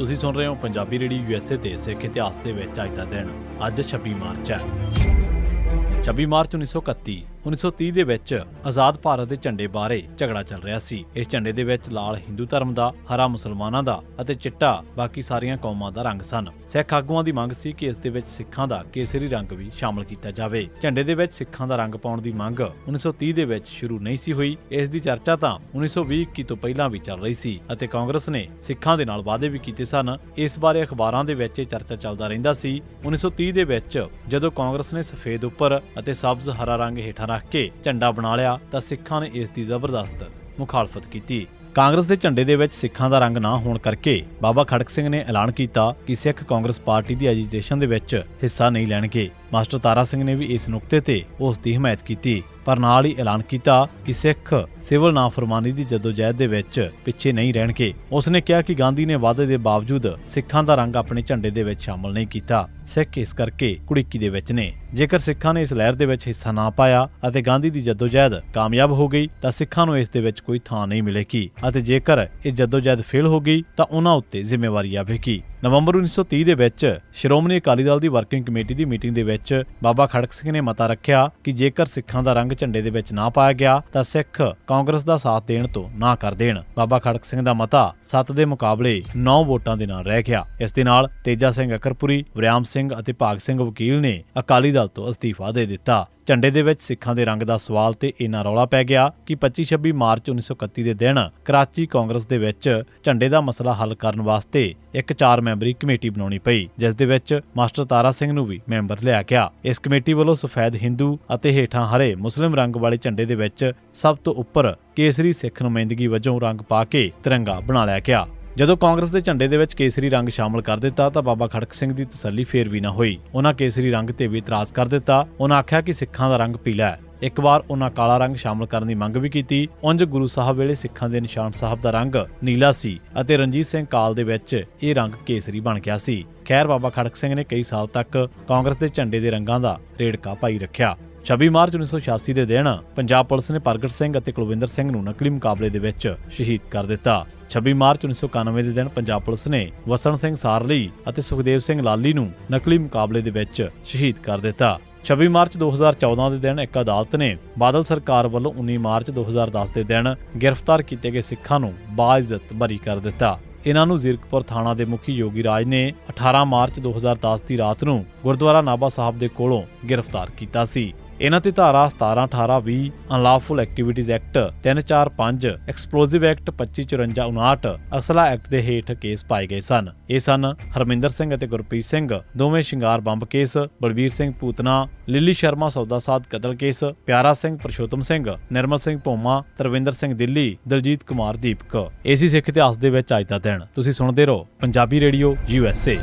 ਤੁਸੀਂ ਸੁਣ ਰਹੇ ਹੋ ਪੰਜਾਬੀ ਰੇਡੀਓ ਯੂਐਸਏ ਤੇ ਸਿੱਖ ਇਤਿਹਾਸ ਦੇ ਵਿੱਚ ਅੱਜ ਦਾ ਦਿਨ, ਅੱਜ 26 ਮਾਰਚ ਹੈ। 26 ਮਾਰਚ 1931 1930 ਦੇ ਵਿੱਚ ਆਜ਼ਾਦ ਭਾਰਤ ਦੇ ਝੰਡੇ ਬਾਰੇ ਝਗੜਾ ਚੱਲ ਰਿਹਾ ਸੀ। ਇਸ ਝੰਡੇ ਦੇ ਵਿੱਚ ਲਾਲ ਹਿੰਦੂ ਧਰਮ ਦਾ, ਹਰਾ ਮੁਸਲਮਾਨਾਂ ਦਾ ਅਤੇ ਚਿੱਟਾ ਬਾਕੀ ਸਾਰੀਆਂ ਕੌਮਾਂ ਦਾ ਰੰਗ ਸਨ। ਸਿੱਖ ਆਗੂਆਂ ਦੀ ਮੰਗ ਸੀ ਕਿ ਇਸ ਦੇ ਵਿੱਚ ਸਿੱਖਾਂ ਦਾ ਕੇਸਰੀ ਰੰਗ ਵੀ ਸ਼ਾਮਲ ਕੀਤਾ ਜਾਵੇ। ਝੰਡੇ ਦੇ ਵਿੱਚ ਸਿੱਖਾਂ ਦਾ ਰੰਗ ਪਾਉਣ ਦੀ ਮੰਗ 1930 ਦੇ ਵਿੱਚ ਸ਼ੁਰੂ ਨਹੀਂ ਸੀ ਹੋਈ। ਇਸ ਦੀ ਚਰਚਾ ਤਾਂ 1920 21 ਤੋਂ ਪਹਿਲਾਂ ਵੀ ਚੱਲ ਰਹੀ ਸੀ ਅਤੇ ਕਾਂਗਰਸ ਨੇ ਸਿੱਖਾਂ ਦੇ ਨਾਲ ਵਾਅਦੇ ਵੀ ਕੀਤੇ ਸਨ। ਇਸ ਬਾਰੇ ਅਖਬਾਰਾਂ ਦੇ ਵਿੱਚ ਇਹ ਚਰਚਾ ਚੱਲਦਾ ਰਹਿੰਦਾ ਸੀ। 1930 ਦੇ ਵਿੱਚ ਜਦੋਂ ਕਾਂਗਰਸ ਨੇ ਸਫੇਦ ਉੱਪਰ ਅਤੇ ਸਬਜ਼ ਹਰਾ ਰੰਗ ਹੇਠਾਂ ਰੱਖ ਕੇ ਝੰਡਾ ਬਣਾ ਲਿਆ ਤਾਂ ਸਿੱਖਾਂ ਨੇ ਇਸ ਦੀ ਜ਼ਬਰਦਸਤ ਮੁਖਾਲਫਤ ਕੀਤੀ। ਕਾਂਗਰਸ ਦੇ ਝੰਡੇ ਦੇ ਵਿੱਚ ਸਿੱਖਾਂ ਦਾ ਰੰਗ ਨਾ ਹੋਣ ਕਰਕੇ ਬਾਬਾ ਖੜਕ ਸਿੰਘ ਨੇ ਐਲਾਨ ਕੀਤਾ ਕਿ ਸਿੱਖ ਕਾਂਗਰਸ ਪਾਰਟੀ ਦੀ ਐਜੀਟੇਸ਼ਨ ਦੇ ਵਿੱਚ ਹਿੱਸਾ ਨਹੀਂ ਲੈਣਗੇ। ਮਾਸਟਰ ਤਾਰਾ ਸਿੰਘ ਨੇ ਵੀ ਇਸ ਨੁਕਤੇ ਤੇ ਉਸ ਦੀ ਹਮਾਇਤ ਕੀਤੀ, ਪਰ ਨਾਲ ਹੀ ਐਲਾਨ ਕੀਤਾ ਕਿ ਸਿੱਖ ਸਿਵਲ ਨਾਫਰਮਾਨੀ ਦੀ ਜਦੋਜਹਿਦ ਦੇ ਵਿੱਚ ਪਿੱਛੇ ਨਹੀਂ ਰਹਿਣਗੇ। ਉਸ ਨੇ ਕਿਹਾ ਕਿ ਗਾਂਧੀ ਨੇ ਵਾਅਦੇ ਦੇ ਬਾਵਜੂਦ ਸਿੱਖਾਂ ਦਾ ਰੰਗ ਆਪਣੇ ਝੰਡੇ ਦੇ ਵਿੱਚ ਸ਼ਾਮਲ ਨਹੀਂ ਕੀਤਾ। ਸਿੱਖ ਇਸ ਕਰਕੇ ਕੁੜੀਕੀ ਦੇ ਵਿੱਚ ਨੇ। ਜੇਕਰ ਸਿੱਖਾਂ ਨੇ ਇਸ ਲਹਿਰ ਦੇ ਵਿੱਚ ਹਿੱਸਾ ਨਾ ਪਾਇਆ ਅਤੇ ਗਾਂਧੀ ਦੀ ਜਦੋਜਹਿਦ ਕਾਮਯਾਬ ਹੋ ਗਈ, ਤਾਂ ਸਿੱਖਾਂ ਨੂੰ ਇਸ ਦੇ ਵਿੱਚ ਕੋਈ ਥਾਂ ਨਹੀਂ ਮਿਲੇਗੀ ਅਤੇ ਜੇਕਰ ਇਹ ਜਦੋਜਹਿਦ ਫੇਲ ਹੋ ਗਈ, ਤਾਂ ਉਹਨਾਂ ਉੱਤੇ ਜ਼ਿੰਮੇਵਾਰੀ ਆਵੇਗੀ। ਨਵੰਬਰ 1930 ਦੇ ਵਿੱਚ ਸ਼੍ਰੋਮਣੀ ਅਕਾਲੀ ਦਲ ਦੀ ਵਰਕਿੰਗ ਕਮੇਟੀ ਦੀ ਮੀਟਿੰਗ ਦੇ ਵਿੱਚ ਬਾਬਾ ਖੜਕ ਸਿੰਘ ਨੇ ਮਤਾ ਰੱਖਿਆ ਕਿ ਜੇਕਰ ਸਿੱਖਾਂ ਦਾ ਰੰਗ ਝੰਡੇ ਦੇ ਵਿੱਚ ਨਾ ਪਾਇਆ ਗਿਆ, ਤਾਂ ਸਿੱਖ ਕਾਂਗਰਸ ਦਾ ਸਾਥ ਦੇਣ ਤੋਂ ਨਾ ਕਰ ਦੇਣ। ਬਾਬਾ ਖੜਕ ਸਿੰਘ ਦਾ ਮਤਾ 7 ਦੇ ਮੁਕਾਬਲੇ 9 ਵੋਟਾਂ ਦੇ ਨਾਲ ਰਹਿ ਗਿਆ। ਇਸ ਦੇ ਨਾਲ ਤੇਜਾ ਸਿੰਘ ਅਕਰਪੁਰੀ, ਵਰਿਆਮ ਸਿੰਘ ਅਤੇ ਭਾਗ ਸਿੰਘ ਵਕੀਲ ਨੇ ਅਕਾਲੀ ਦਲ ਤੋਂ ਅਸਤੀਫਾ ਦੇ ਦਿੱਤਾ। ਝੰਡੇ ਦੇ ਵਿੱਚ ਸਿੱਖਾਂ ਦੇ ਰੰਗ ਦਾ ਸਵਾਲ ਤੇ ਇਨਾ ਰੌਲਾ ਪੈ ਗਿਆ ਕਿ 25-26 ਮਾਰਚ 1931 ਦੇ ਦਿਨ ਕਰਾਚੀ ਕਾਂਗਰਸ ਦੇ ਵਿੱਚ ਝੰਡੇ ਦਾ ਮਸਲਾ ਹੱਲ ਕਰਨ ਵਾਸਤੇ ਇੱਕ ਚਾਰ ਮੈਂਬਰੀ ਕਮੇਟੀ ਬਣਾਉਣੀ ਪਈ, ਜਿਸ ਦੇ ਵਿੱਚ ਮਾਸਟਰ ਤਾਰਾ ਸਿੰਘ ਨੂੰ ਵੀ ਮੈਂਬਰ ਲਿਆ ਗਿਆ। ਇਸ ਕਮੇਟੀ ਵੱਲੋਂ ਸਫੈਦ ਹਿੰਦੂ ਅਤੇ ਹੇਠਾਂ ਹਰੇ ਮੁਸਲਿਮ ਰੰਗ ਵਾਲੇ ਝੰਡੇ ਦੇ ਵਿੱਚ ਸਭ ਤੋਂ ਉੱਪਰ ਕੇਸਰੀ ਸਿੱਖ ਨੁਮਾਇੰਦਗੀ ਵਜੋਂ ਰੰਗ ਪਾ ਕੇ ਤਿਰੰਗਾ ਬਣਾ ਲਿਆ ਗਿਆ। ਜਦੋਂ ਕਾਂਗਰਸ ਦੇ ਝੰਡੇ ਦੇ ਵਿੱਚ ਕੇਸਰੀ ਰੰਗ ਸ਼ਾਮਲ ਕਰ ਦਿੱਤਾ ਤਾਂ ਬਾਬਾ ਖੜਕ ਸਿੰਘ ਦੀ ਤਸੱਲੀ ਫੇਰ ਵੀ ਨਾ ਹੋਈ। ਉਹਨਾਂ ਕੇਸਰੀ ਰੰਗ ਤੇ ਵੀ ਇਤਰਾਜ਼ ਕਰ ਦਿੱਤਾ। ਉਹਨਾਂ ਆਖਿਆ ਕਿ ਸਿੱਖਾਂ ਦਾ ਰੰਗ ਪੀਲਾ ਹੈ। ਇੱਕ ਵਾਰ ਉਹਨਾਂ ਕਾਲਾ ਰੰਗ ਸ਼ਾਮਲ ਕਰਨ ਦੀ ਮੰਗ ਵੀ ਕੀਤੀ। ਉਂਝ ਗੁਰੂ ਸਾਹਿਬ ਵੇਲੇ ਸਿੱਖਾਂ ਦੇ ਨਿਸ਼ਾਨ ਸਾਹਿਬ ਦਾ ਰੰਗ ਨੀਲਾ ਸੀ ਅਤੇ ਰਣਜੀਤ ਸਿੰਘ ਕਾਲ ਦੇ ਵਿੱਚ ਇਹ ਰੰਗ ਕੇਸਰੀ ਬਣ ਗਿਆ ਸੀ। ਖੈਰ, ਬਾਬਾ ਖੜਕ ਸਿੰਘ ਨੇ ਕਈ ਸਾਲ ਤੱਕ ਕਾਂਗਰਸ ਦੇ ਝੰਡੇ ਦੇ ਰੰਗਾਂ ਦਾ ਰੇੜਕਾ ਪਾਈ ਰੱਖਿਆ। 26 ਮਾਰਚ 1986 ਦੇ ਦਿਨ ਪੰਜਾਬ ਪੁਲਿਸ ਨੇ ਪ੍ਰਗਟ ਸਿੰਘ ਅਤੇ ਕੁਲਵਿੰਦਰ ਸਿੰਘ ਨੂੰ ਨਕਲੀ ਮੁਕਾਬਲੇ ਦੇ ਵਿੱਚ ਸ਼ਹੀਦ ਕਰ ਦਿੱਤਾ। 26 ਮਾਰਚ 1991 ਦੇ ਦਿਨ ਪੰਜਾਬ ਪੁਲਿਸ ਨੇ ਵਸਣ ਸਿੰਘ ਸਾਰਲੀ ਅਤੇ ਸੁਖਦੇਵ ਸਿੰਘ ਲਾਲੀ ਨੂੰ ਨਕਲੀ ਮੁਕਾਬਲੇ ਦੇ ਵਿੱਚ ਸ਼ਹੀਦ ਕਰ ਦਿੱਤਾ। 26 ਮਾਰਚ 2014 ਦੇ ਦਿਨ ਇੱਕ ਅਦਾਲਤ ਨੇ ਬਾਦਲ ਸਰਕਾਰ ਵੱਲੋਂ 19 ਮਾਰਚ 2010 ਦੇ ਦਿਨ ਗ੍ਰਿਫਤਾਰ ਕੀਤੇ ਗਏ ਸਿੱਖਾਂ ਨੂੰ ਬਾਇਜ਼ਤ ਬਰੀ ਕਰ ਦਿੱਤਾ। ਇਹਨਾਂ ਨੂੰ ਜ਼ੀਰਕਪੁਰ ਥਾਣਾ ਦੇ ਮੁਖੀ ਯੋਗੀ ਰਾਜ ਨੇ 18 ਮਾਰਚ 2010 ਦੀ ਰਾਤ ਨੂੰ ਗੁਰਦੁਆਰਾ ਨਾਭਾ ਸਾਹਿਬ ਦੇ ਕੋਲੋਂ ਗ੍ਰਿਫਤਾਰ ਕੀਤਾ ਸੀ। ਇਹਨਾਂ ਤੇ ਧਾਰਾ 17 18 20 unlawful activities act 345 explosive act 2554 59 ਅਸਲਾ ਐਕਟ ਦੇ ਹੇਠ ਕੇਸ ਪਾਏ ਗਏ ਸਨ। ਇਹ ਸਨ ਹਰਮਿੰਦਰ ਸਿੰਘ ਅਤੇ ਗੁਰਪ੍ਰੀਤ ਸਿੰਘ, ਦੋਵੇਂ Shingar bomb case, Balbir Singh Putna, Lily Sharma Sauda Sadh ਕਤਲ ਕੇਸ, ਪਿਆਰਾ ਸਿੰਘ ਪ੍ਰਸ਼ੋਤਮ ਸਿੰਘ, ਨਿਰਮਲ ਸਿੰਘ ਭੋਮਾ, ਤਰਵਿੰਦਰ ਸਿੰਘ ਦਿੱਲੀ, ਦਲਜੀਤ ਕੁਮਾਰ ਦੀਪਕ। ਏਸੀ ਸਿੱਖ ਇਤਿਹਾਸ ਦੇ ਵਿੱਚ ਅੱਜ ਦਾ ਦਿਨ। ਤੁਸੀਂ ਸੁਣਦੇ ਰਹੋ ਪੰਜਾਬੀ ਰੇਡੀਓ ਯੂਐਸਏ